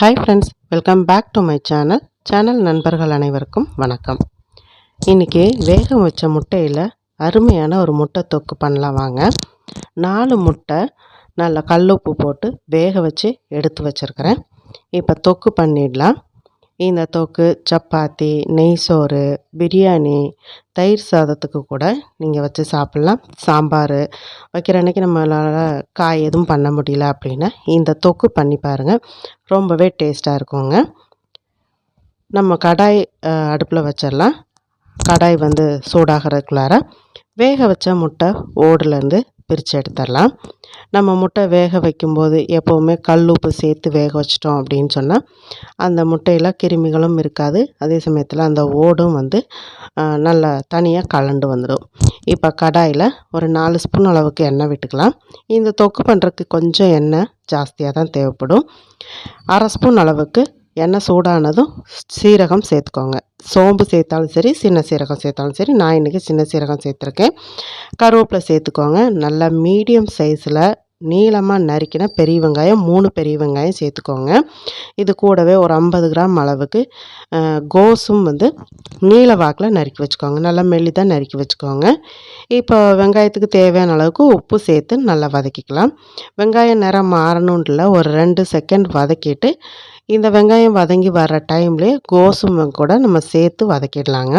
Hi friends welcome back to my channel channel நண்பர்கள் அனைவருக்கும் வணக்கம். இன்றைக்கி வேகம் வச்ச முட்டையில் அருமையான ஒரு முட்டை தொக்கு பண்ணலாம் வாங்க. நாலு முட்டை நல்லா கல்லுப்பு போட்டு வேக வச்சு எடுத்து வச்சுருக்கிறேன். இப்போ தொக்கு பண்ணிடலாம். இந்த தொக்கு சப்பாத்தி நெய் சோறு பிரியாணி தயிர் சாதத்துக்கு கூட நீங்கள் வச்சு சாப்பிட்லாம். சாம்பார் வைக்கிற அன்றைக்கி நம்மளால் காய் எதுவும் பண்ண முடியல அப்படின்னா இந்த தொக்கு பண்ணி பாருங்கள் ரொம்பவே டேஸ்ட்டாக இருக்குங்க. நம்ம கடாய் அடுப்பில் வச்சிடலாம். கடாய் வந்து சூடாகிறதுக்குள்ளார வேக வச்ச முட்டை ஓடுலேருந்து பிரித்து எடுத்துடலாம். நம்ம முட்டை வேக வைக்கும்போது எப்போவுமே கல் உப்பு சேர்த்து வேக வச்சிட்டோம் அப்படின்னு சொன்னால் அந்த முட்டையில் கிருமிகளும் இருக்காது. அதே சமயத்தில் அந்த ஓடும் வந்து நல்லா தனியாக கலண்டு வந்துடும். இப்போ கடாயில் ஒரு நாலு ஸ்பூன் அளவுக்கு எண்ணெய் விட்டுக்கலாம். இந்த தொக்கு பண்ணுறதுக்கு கொஞ்சம் எண்ணெய் ஜாஸ்தியாக தான் தேவைப்படும். அரை ஸ்பூன் அளவுக்கு எண்ணெய் சூடானதும் சீரகம் சேர்த்துக்கோங்க. சோம்பு சேர்த்தாலும் சரி சின்ன சீரகம் சேர்த்தாலும் சரி நான் இன்றைக்கி சின்ன சீரகம் சேர்த்துருக்கேன். கருவேப்பிலை சேர்த்துக்கோங்க. நல்லா மீடியம் சைஸில் நீளமாக நறுக்கின பெரிய வெங்காயம் மூணு பெரிய வெங்காயம் சேர்த்துக்கோங்க. இது கூடவே ஒரு ஐம்பது கிராம் அளவுக்கு கோஸும் வந்து நீள வாக்கில் நறுக்கி வச்சுக்கோங்க. நல்லா மெல்லிதாக நறுக்கி வச்சுக்கோங்க. இப்போ வெங்காயத்துக்கு தேவையான அளவுக்கு உப்பு சேர்த்து நல்லா வதக்கிக்கலாம். வெங்காயம் நிறம் மாறணுன்றில் ஒரு ரெண்டு செகண்ட் வதக்கிட்டு இந்த வெங்காயம் வதங்கி வர டைம்லேயே கோசுமை கூட நம்ம சேர்த்து வதக்கிடலாங்க.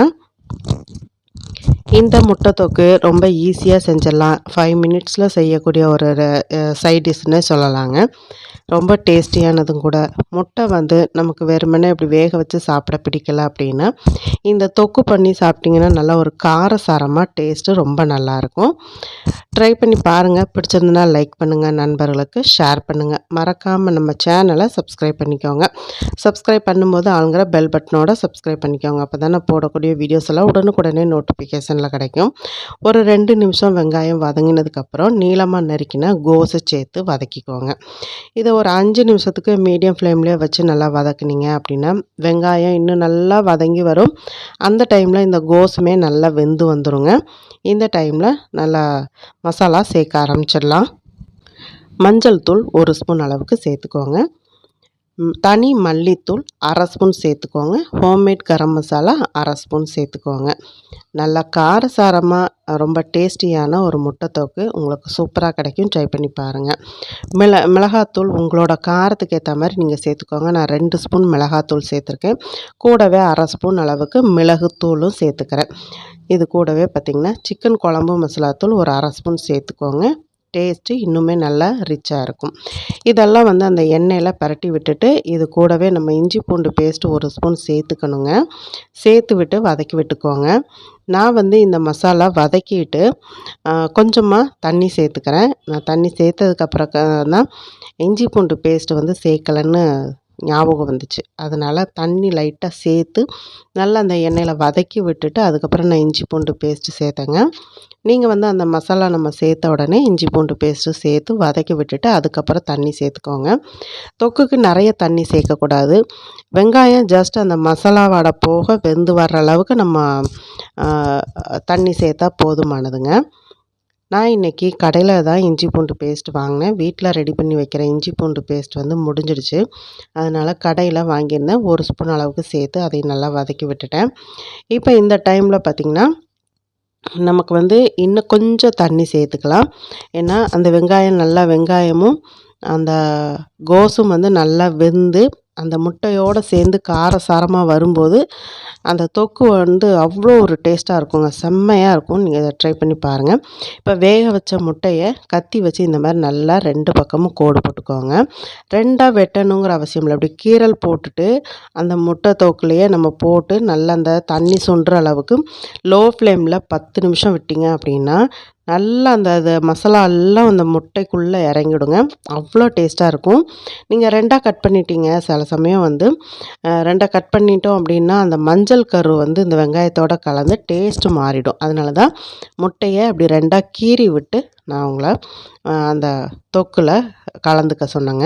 இந்த முட்டை தொக்கு ரொம்ப ஈஸியாக செஞ்சிடலாம். ஃபைவ் மினிட்ஸில் செய்யக்கூடிய ஒரு சைட் டிஷ்னே சொல்லலாங்க. ரொம்ப டேஸ்டியானதும் கூட. முட்டை வந்து நமக்கு வெறுமனே இப்படி வேக வச்சு சாப்பிட பிடிக்கல அப்படின்னா இந்த தொக்கு பண்ணி சாப்பிட்டிங்கன்னா நல்லா ஒரு காரசாரமாக டேஸ்ட்டு ரொம்ப நல்லாயிருக்கும் ட்ரை பண்ணி பாருங்கள் பிடிச்சிருந்தனா லைக் பண்ணுங்கள் நண்பர்களுக்கு ஷேர் பண்ணுங்கள் மறக்காமல் நம்ம சேனலை சப்ஸ்கிரைப் பண்ணிக்கோங்க. சப்ஸ்கிரைப் பண்ணும்போது ஆளுங்கிற பெல் பட்டனோட சப்ஸ்கிரைப் பண்ணிக்கோங்க. அப்போ தானே போடக்கூடிய வீடியோஸ் எல்லாம் உடனுக்குடனே நோட்டிஃபிகேஷனில் கிடைக்கும். ஒரு ரெண்டு நிமிஷம் வெங்காயம் வதங்கினதுக்கப்புறம் நீளமாக நறுக்கின கோஸை சேர்த்து வதக்கிக்கோங்க. இதை ஒரு அஞ்சு நிமிஷத்துக்கு மீடியம் ஃப்ளேம்லேயே வச்சு நல்லா வதக்குனீங்க அப்படின்னா வெங்காயம் இன்னும் நல்லா வதங்கி வரும். அந்த டைமில் இந்த கோஸுமே நல்லா வெந்து வந்துடுங்க இந்த டைமில் நல்லா மசாலா சேர்க்க ஆரம்பிச்சிடலாம். மஞ்சள் தூள் ஒரு ஸ்பூன் அளவுக்கு சேர்த்துக்கோங்க. தனி மல்லித்தூள் அரை ஸ்பூன் சேர்த்துக்கோங்க. ஹோம்மேட் கரம் மசாலா அரை ஸ்பூன் சேர்த்துக்கோங்க. நல்லா காரசாரமாக ரொம்ப டேஸ்டியான ஒரு முட்டை உங்களுக்கு சூப்பராக கிடைக்கும். ட்ரை பண்ணி பாருங்கள் மிள மிளகாத்தூள் உங்களோட காரத்துக்கு ஏற்ற மாதிரி நீங்கள் சேர்த்துக்கோங்க. நான் ரெண்டு ஸ்பூன் மிளகாத்தூள் சேர்த்துருக்கேன். கூடவே அரை ஸ்பூன் அளவுக்கு மிளகுத்தூளும் சேர்த்துக்கிறேன். இது கூடவே பார்த்திங்கன்னா சிக்கன் குழம்பு மசாலாத்தூள் ஒரு அரை ஸ்பூன் சேர்த்துக்கோங்க. டேஸ்ட்டு இன்னுமே நல்லா ரிச்சாக இருக்கும். இதெல்லாம் வந்து அந்த எண்ணெயில் பரட்டி விட்டுட்டு இது கூடவே நம்ம இஞ்சி பூண்டு பேஸ்ட்டு ஒரு ஸ்பூன் சேர்த்துக்கணுங்க. சேர்த்து விட்டு வதக்கி விட்டுக்கோங்க. நான் வந்து இந்த மசாலா வதக்கிட்டு கொஞ்சமாக தண்ணி சேர்த்துக்கிறேன். நான் தண்ணி சேர்த்ததுக்கப்புறம் தான் இஞ்சி பூண்டு பேஸ்ட்டு வந்து சேர்க்கலன்னு ஞாபகம் வந்துச்சு. அதனால் தண்ணி லைட்டாக சேர்த்து நல்லா அந்த எண்ணெயில் வதக்கி விட்டுட்டு அதுக்கப்புறம் நான் இஞ்சி பூண்டு பேஸ்ட்டு சேர்த்தேங்க. நீங்கள் வந்து அந்த மசாலா நம்ம சேர்த்த உடனே இஞ்சி பூண்டு பேஸ்ட்டு சேர்த்து வதக்கி விட்டுட்டு அதுக்கப்புறம் தண்ணி சேர்த்துக்கோங்க. தொக்குக்கு நிறைய தண்ணி சேர்க்கக்கூடாது. வெங்காயம் ஜஸ்ட் அந்த மசாலா வடை போக வெந்து வர்ற அளவுக்கு நம்ம தண்ணி சேர்த்தா போதுமானதுங்க. நான் இன்றைக்கி கடையில் தான் இஞ்சி பூண்டு பேஸ்ட் வாங்கினேன். வீட்டில் ரெடி பண்ணி வைக்கிற இஞ்சி பூண்டு பேஸ்ட் வந்து முடிஞ்சிடுச்சு. அதனால் கடையில் வாங்கியிருந்தேன் ஒரு ஸ்பூன் அளவுக்கு சேர்த்து அதை நல்லா வதக்கி விட்டுட்டேன். இப்போ இந்த டைமில் பார்த்திங்கன்னா நமக்கு வந்து இன்னும் கொஞ்சம் தண்ணி சேர்த்துக்கலாம். ஏன்னா அந்த வெங்காயம் நல்லா வெங்காயமும் அந்த கோஸும் வந்து நல்லா வெந்து அந்த முட்டையோடு சேர்ந்து காரசாரமாக வரும்போது அந்த தொக்கு வந்து அவ்வளோ ஒரு டேஸ்ட்டாக இருக்குங்க. செம்மையாக இருக்கும். நீங்கள் இதை ட்ரை பண்ணி பாருங்கள் இப்போ வேக வச்ச முட்டையை கத்தி வச்சு இந்த மாதிரி நல்லா ரெண்டு பக்கமும் கோடு போட்டுக்கோங்க. ரெண்டாக வெட்டணுங்கிற அவசியம் இல்லை. அப்படி கீரல் போட்டுட்டு அந்த முட்டை தொக்குலையே நம்ம போட்டு நல்லா அந்த தண்ணி சுண்டுற அளவுக்கு லோ ஃப்ளேமில் பத்து நிமிஷம் விட்டிங்க அப்படின்னா நல்லா அந்த அது மசாலா எல்லாம் அந்த முட்டைக்குள்ளே இறங்கிடுங்க. அவ்வளோ டேஸ்ட்டாக இருக்கும். நீங்கள் ரெண்டாக கட் பண்ணிட்டீங்க. சில சமயம் வந்து ரெண்டாக கட் பண்ணிட்டோம் அப்படின்னா அந்த மஞ்சள் கரு வந்து இந்த வெங்காயத்தோடு கலந்து டேஸ்ட்டு மாறிடும். அதனால தான் முட்டையை அப்படி ரெண்டாக கீறி விட்டு நான் உங்களை அந்த தொக்கில் கலந்துக்க சொன்னேங்க.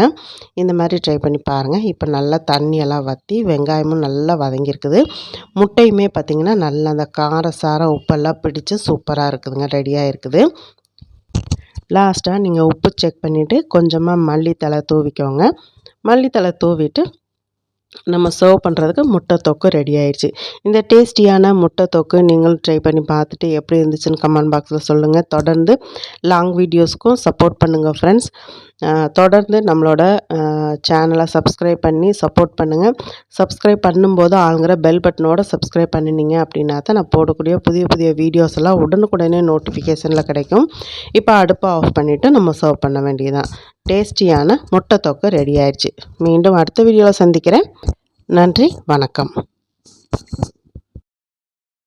இந்த மாதிரி ட்ரை பண்ணி பாருங்கள் இப்போ நல்லா தண்ணியெல்லாம் வற்றி வெங்காயமும் நல்லா வதங்கியிருக்குது. முட்டையுமே பார்த்திங்கன்னா நல்லா அந்த கார சாரம் உப்பெல்லாம் பிடிச்சி சூப்பராக இருக்குதுங்க. ரெடியாக இருக்குது லாஸ்ட்டாக நீங்கள் உப்பு செக் பண்ணிவிட்டு கொஞ்சமாக மல்லித்தலை தூவிக்கோங்க. மல்லித்தலை தூவிட்டு நம்ம சர்வ் பண்ணுறதுக்கு முட்டை தொக்கு ரெடி ஆயிடுச்சு இந்த டேஸ்டியான முட்டை தொக்கு நீங்களும் ட்ரை பண்ணி பார்த்துட்டு எப்படி இருந்துச்சுன்னு கமெண்ட் பாக்ஸில் சொல்லுங்கள் தொடர்ந்து லாங் வீடியோஸ்க்கும் சப்போர்ட் பண்ணுங்கள் ஃப்ரெண்ட்ஸ் தொடர்ந்து நம்மளோட சேனலை சப்ஸ்கிரைப் பண்ணி சப்போர்ட் பண்ணுங்கள் சப்ஸ்கிரைப் பண்ணும்போது ஆளுங்கிற பெல் பட்டனோட சப்ஸ்கிரைப் பண்ணினீங்க அப்படின்னா தான் நான் போடக்கூடிய புதிய புதிய வீடியோஸ் எல்லாம் உடனுக்குடனே நோட்டிஃபிகேஷனில் கிடைக்கும். இப்போ அடுப்பை ஆஃப் பண்ணிவிட்டு நம்ம சர்வ் பண்ண வேண்டியதுதான். டேஸ்டியான முட்டை தொக்கு ரெடி ஆயிடுச்சு மீண்டும் அடுத்த வீடியோவில் சந்திக்கிறேன். நன்றி வணக்கம்.